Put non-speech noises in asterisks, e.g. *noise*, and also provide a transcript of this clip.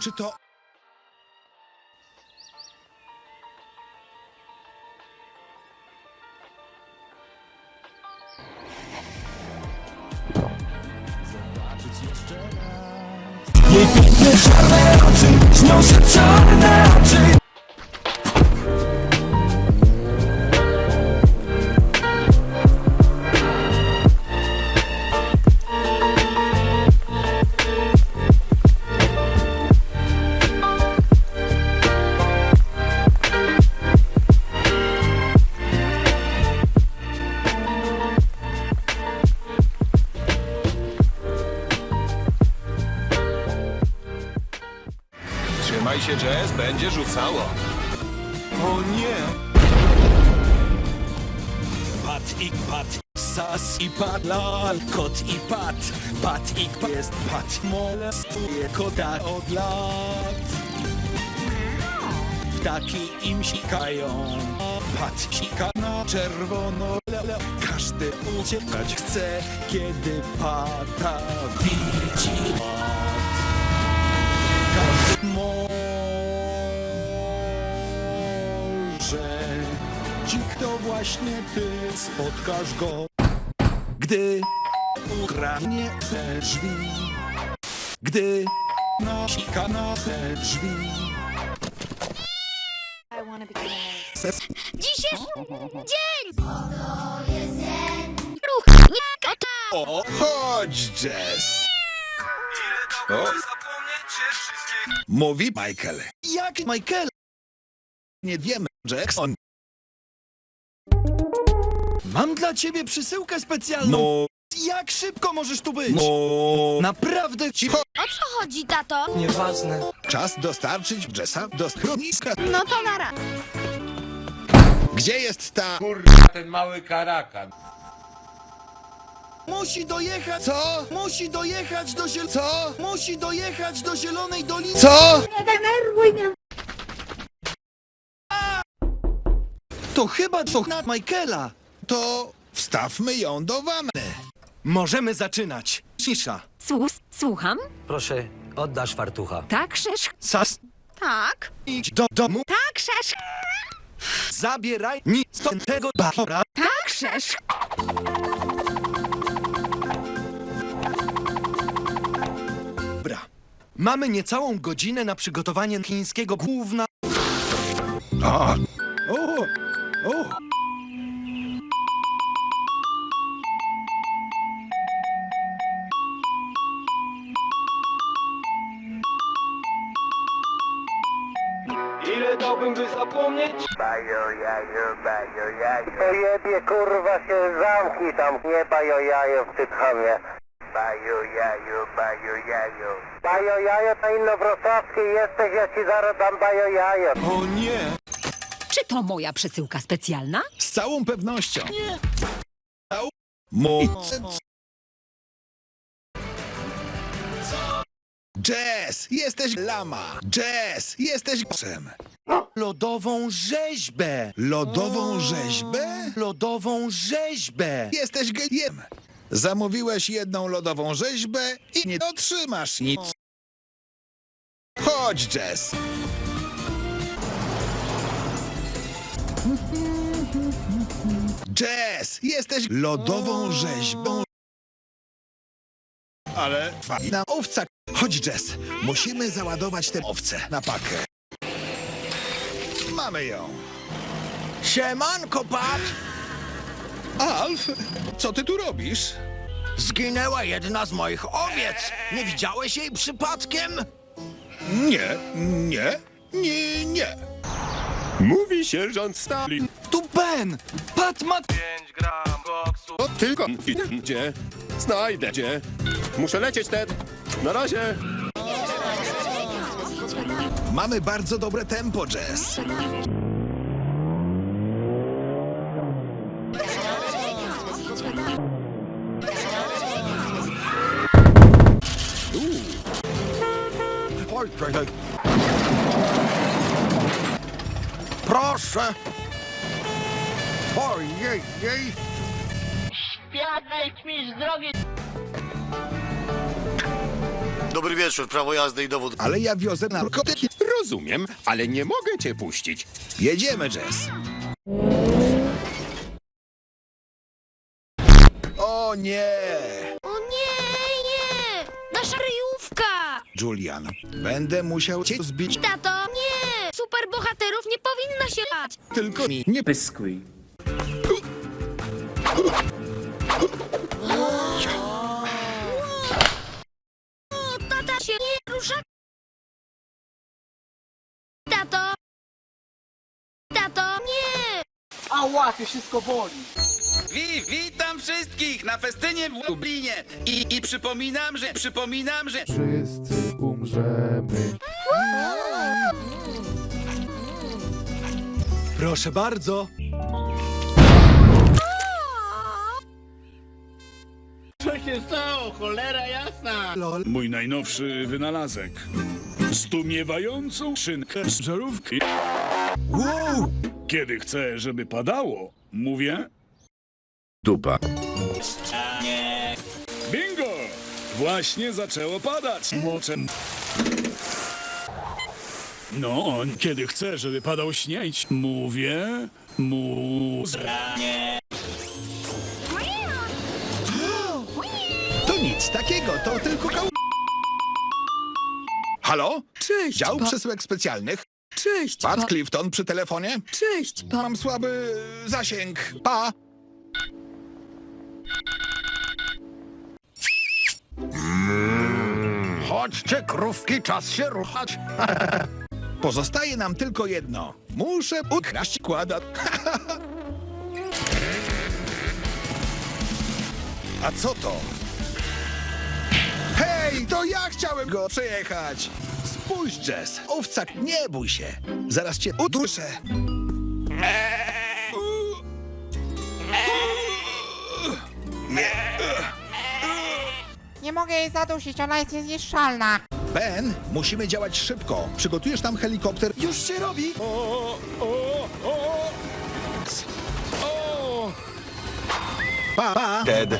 Czy to... Jej piękne czarne oczy Śnią się czarne oczy Trzymaj się, Jazz, będzie rzucało. O nie! Pat i pat, sas i pat, lal, kot i pat. Pat i jest pat, molestuje kota od lat. Ptaki im sikają, pat sika na czerwono le. Każdy uciekać chce, kiedy pata widzi pat Każdy to właśnie ty spotkasz go Gdy ukradnie te drzwi Gdy nasika na te drzwi I a Ses- Dzisiejszy dzień! Ruch nie kata! O, chodź, Jazz! O. Mówi Michael. Jak Michael? Nie wiemy, Jackson. Mam dla ciebie przesyłkę specjalną No, Jak szybko możesz tu być? no... Naprawdę Cicho! O co chodzi, tato? Nieważne Czas dostarczyć Jessa do schroniska. No to nara. Gdzie jest ta... Kurwa, ten mały karakan. Musi dojechać Co? Musi dojechać do ziel... Co? Musi dojechać do Zielonej Doliny Co? To chyba to na Michaela To wstawmy ją do wanny. Możemy zaczynać Cisza Słus, słucham? Proszę, oddasz fartucha. Tak, Szesz? Sas Tak. Idź do domu Tak, Szesz. Zabieraj mi stąd tego bachora Tak, Szesz? Dobra. Mamy niecałą godzinę na przygotowanie chińskiego główna. A. O, o. dałbym, by zapomnieć? Bajo jajo, bajo jajo. To jebie kurwa się zamknij tam, nie bajo jajo w Tytchamie. Bajo jajo, bajo jajo. Bajo jajo to innowrocławski jesteś, ja ci zaraz dam bajo jajo. O nie! Czy to moja przesyłka specjalna? Z całą pewnością. Nie. Mo... Jazz, jesteś lama. Jazz, jesteś głosem. Lodową rzeźbę! Lodową rzeźbę? Lodową rzeźbę! Jesteś gejem. Zamówiłeś jedną lodową rzeźbę i nie otrzymasz nic. Chodź, Jazz. Jazz, jesteś lodową rzeźbą. Ale fajna owca. Chodź, Jazz. Musimy załadować tę owcę na pakę. Mamy ją. Siemanko, patrz! Alf, co ty tu robisz? Zginęła jedna z moich owiec! Nie widziałeś jej przypadkiem? Nie, nie, nie, nie. Mówi sierżant Stalin. Tu Ben! Pat ma... 5 gram koksu. O, tylko gdzie? Znajdę cię. Muszę lecieć, Ted. Na razie. Mamy bardzo dobre tempo, Jazz. Oj, oj, oj. Proszę! Ojej, jej! Dobry wieczór, prawo jazdy i dowód. Ale ja wiozę narkotyki. Rozumiem, ale nie mogę cię puścić. Jedziemy, Jess. O nie! O nie, nie! Nasza ryjówka! Julian, będę musiał cię zbić. Tato, nie! Superbohaterów nie powinno się bać! Tylko mi nie Pyskuj. Wi, witam wszystkich na festynie w Lublinie. I, I przypominam, że przypominam, że Wszyscy umrzemy. Proszę bardzo. Mój najnowszy wynalazek. Zdumiewającą szynkę z żarówki. Wow! Kiedy chcę, żeby padało, mówię Dupa. bingo! Właśnie zaczęło padać. Moczem. No, kiedy chcę, żeby padał śnieć, mówię mu... To nic takiego, to tylko kał... Halo? Cześć, Dział pa- przesyłek specjalnych? Cześć, Pat pa- Clifton przy telefonie? Cześć, pa... Mam słaby zasięg. Pa! Chodźcie, krówki, czas się ruchać. *laughs* Pozostaje nam tylko jedno. Muszę ukraść kłada. *laughs* A co to? Hej, to ja chciałem go przejechać. Spójrz, Jess. Owca, nie bój się. Zaraz cię uduszę. Nie mogę jej zadusić, ona jest niezniszczalna. Ben, musimy działać szybko. Przygotujesz tam helikopter? Już się robi. O, o, o! O! Pa, pa. Ted.